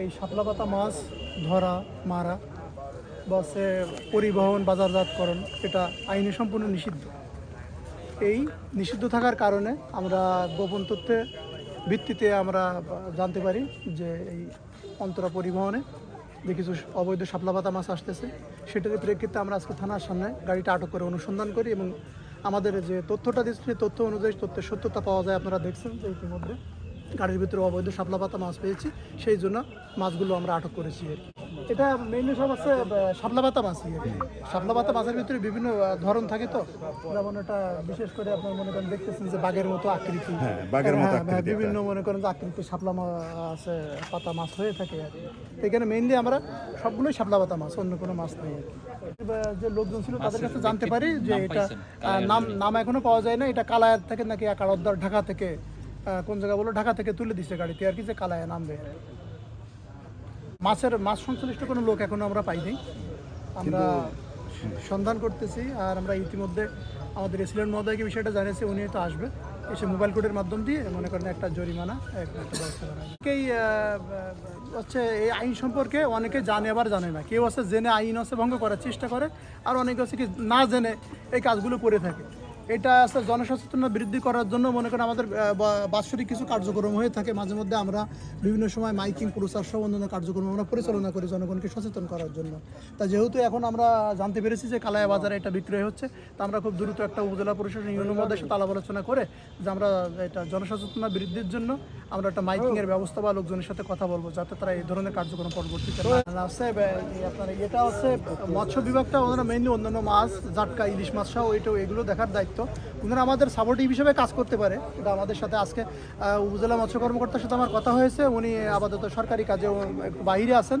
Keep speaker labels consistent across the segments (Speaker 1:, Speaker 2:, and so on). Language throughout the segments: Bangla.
Speaker 1: এই শাপলা পাতা মাছ ধরা, মারা বা সে পরিবহন, বাজারজাতকরণ, এটা আইনে সম্পূর্ণ নিষিদ্ধ। এই নিষিদ্ধ থাকার কারণে আমরা গোপন তথ্যের ভিত্তিতে আমরা জানতে পারি যে এই অন্তরা পরিবহনে যে কিছু অবৈধ শাপলা পাতা মাছ আসতেছে, সেটার প্রেক্ষিতে আমরা আজকে থানার সামনে গাড়িটা আটক করে অনুসন্ধান করি এবং আমাদের যে তথ্যটা দিচ্ছে তথ্য অনুযায়ী তথ্যের সত্যতা পাওয়া যায়, আপনারা দেখছেন যে ইতিমধ্যে। গাড়ির ভিতরে অবৈধ শাপলা পাতা মাছ পেয়েছি সেই জন্য মাছগুলো আমরা আটক করেছি আর এটা মেইনলি সব আছে শাপলা পাতা মাছই আর শাপলা পাতা মাছের ভিতরে বিভিন্ন ধরন থাকে তো। যেমন এটা বিশেষ করে আপনার মনে করেন দেখতেছেন যে বাঘের মতো আকৃতি।
Speaker 2: হ্যাঁ, বাঘের মতো
Speaker 1: হ্যাঁ। বিভিন্ন মনে করেন যে আকৃতি শাপলা আছে পাতা মাছ হয়ে থাকে আর কি। এখানে মেইনলি আমরা সবগুলোই শাপলা পাতা মাছ অন্য কোনো মাছ নেই যে লোকজন ছিল তাদের কাছে জানতে পারি যে এটা নাম নাম এখনও পাওয়া যায় না। এটা কালায়াত থেকে নাকি একাড়দ্দার ঢাকা থেকে কোন জায়গা বলো? ঢাকা থেকে তুলে দিচ্ছে গাড়িতে। আর কি যে কালায়া নামবে। মাছের মাছ সংশ্লিষ্ট কোনো লোক এখনও আমরা পাইনি। আমরা সন্ধান করতেছি আর আমরা ইতিমধ্যে আমাদের এসিলেন্ট মহোদয়কে বিষয়টা জানিয়েছি উনি তো আসবে। এসে মোবাইল কোডের মাধ্যম দিয়ে মনে করেন একটা জরিমানা একটা ব্যবস্থা করা হবে। কেই হচ্ছে এই আইন সম্পর্কে অনেকে জানে আবার জানে না। কেউ আছে জেনে আইন আছে ভঙ্গ করার চেষ্টা করে আর অনেকে আছে কি না জেনে এই কাজগুলো করে থাকে। এটা আছে জনসচেতনতা বৃদ্ধি করার জন্য মনে করেন আমাদের বাৎসরিক কিছু কার্যক্রম হয়ে থাকে। মাঝে মধ্যে আমরা বিভিন্ন সময় মাইকিং, প্রচার সহ অন্যান্য কার্যক্রম আমরা পরিচালনা করি জনগণকে সচেতন করার জন্য। তা যেহেতু এখন আমরা জানতে পেরেছি যে কালায়া বাজারে এটা বিক্রয় হচ্ছে, তা আমরা খুব দ্রুত একটা উপজেলা পরিষদ ইউনিয়নের সাথে আলাপ আলোচনা করে যে আমরা এটা জনসচেতনতা বৃদ্ধির জন্য আমরা একটা মাইকিং এর ব্যবস্থা বা লোকজনের সাথে কথা বলব, যাতে তারা এই ধরনের কার্যক্রম পরবর্তীতে আপনার এটা হচ্ছে, মৎস্য বিভাগটা ওনারা মেইনলি অন্যান্য মাছ, জাটকা, ইলিশ মাছ সহ ওইটাও এগুলো দেখার দায়িত্ব। ওনারা আমাদের সাপোর্টিভ হিসেবে কাজ করতে পারে। এটা আমাদের সাথে আজকে উপজেলা মৎস্য কর্মকর্তার সাথে আমার কথা হয়েছে। উনি আপাতত সরকারি কাজে একটু বাইরে আসেন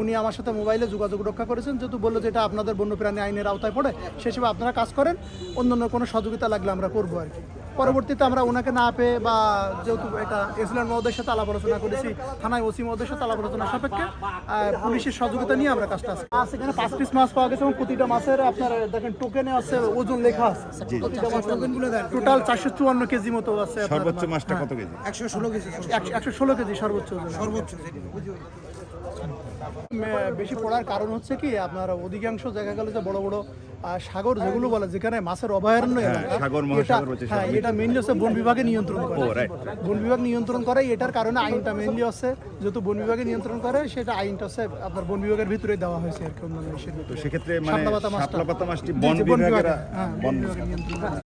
Speaker 1: উনি আমার সাথে মোবাইলে যোগাযোগ রক্ষা করেছেন। যেহেতু বলল যে এটা আপনাদের বন্যপ্রাণী আইনের আওতায় পড়ে, সে হিসেবে আপনারা কাজ করেন। অন্য অন্য কোনো সহযোগিতা লাগলে আমরা করব আর কি। পরবর্তীতে আমরা ওনাকে না পেয়ে বা যেহেতু এটা এসিলেন্ট মহোদয়ের সাথে আলাপ আলোচনা করেছি থানায় ওসি মহোদয়ের সাথে আলাপ আলোচনা সাপেক্ষে পুলিশের সহযোগিতা নিয়ে আমরা কাজটা আছে। মাছ এখানে পাঁচ পিস মাছ পাওয়া গেছে এবং প্রতিটা মাছের আপনার দেখেন টোকেনে আছে ওজন লেখা আছে। টোটাল চারশো চুয়ান্ন কেজি মতো আছে
Speaker 2: সর্বোচ্চ মাছটা কত কেজি?
Speaker 3: একশো ষোলো কেজি
Speaker 1: একশো- ষোলো কেজি সর্বোচ্চ
Speaker 3: সর্বোচ্চ
Speaker 1: বেশি পড়ার কারণ হচ্ছে কি আপনার অধিকাংশ জায়গা গেলে যে বড় বড় সাগর যেগুলো বলে যেখানে মাছের অভয়ারণ্য
Speaker 2: হ্যাঁ, সাগর,
Speaker 1: হ্যাঁ এটা মেনলি হচ্ছে বন বিভাগে নিয়ন্ত্রণ করে বন বিভাগ নিয়ন্ত্রণ করে এটার কারণে আইনটা মেনলি হচ্ছে যেহেতু বন বিভাগে নিয়ন্ত্রণ করে সেটা আইনটা হচ্ছে আপনার বন বিভাগের ভিতরে দেওয়া হয়েছে আর কি অন্যান্য।
Speaker 2: সেক্ষেত্রে মানে বন বিভাগের
Speaker 1: হ্যাঁ, বন নিয়ন্ত্রণ করে।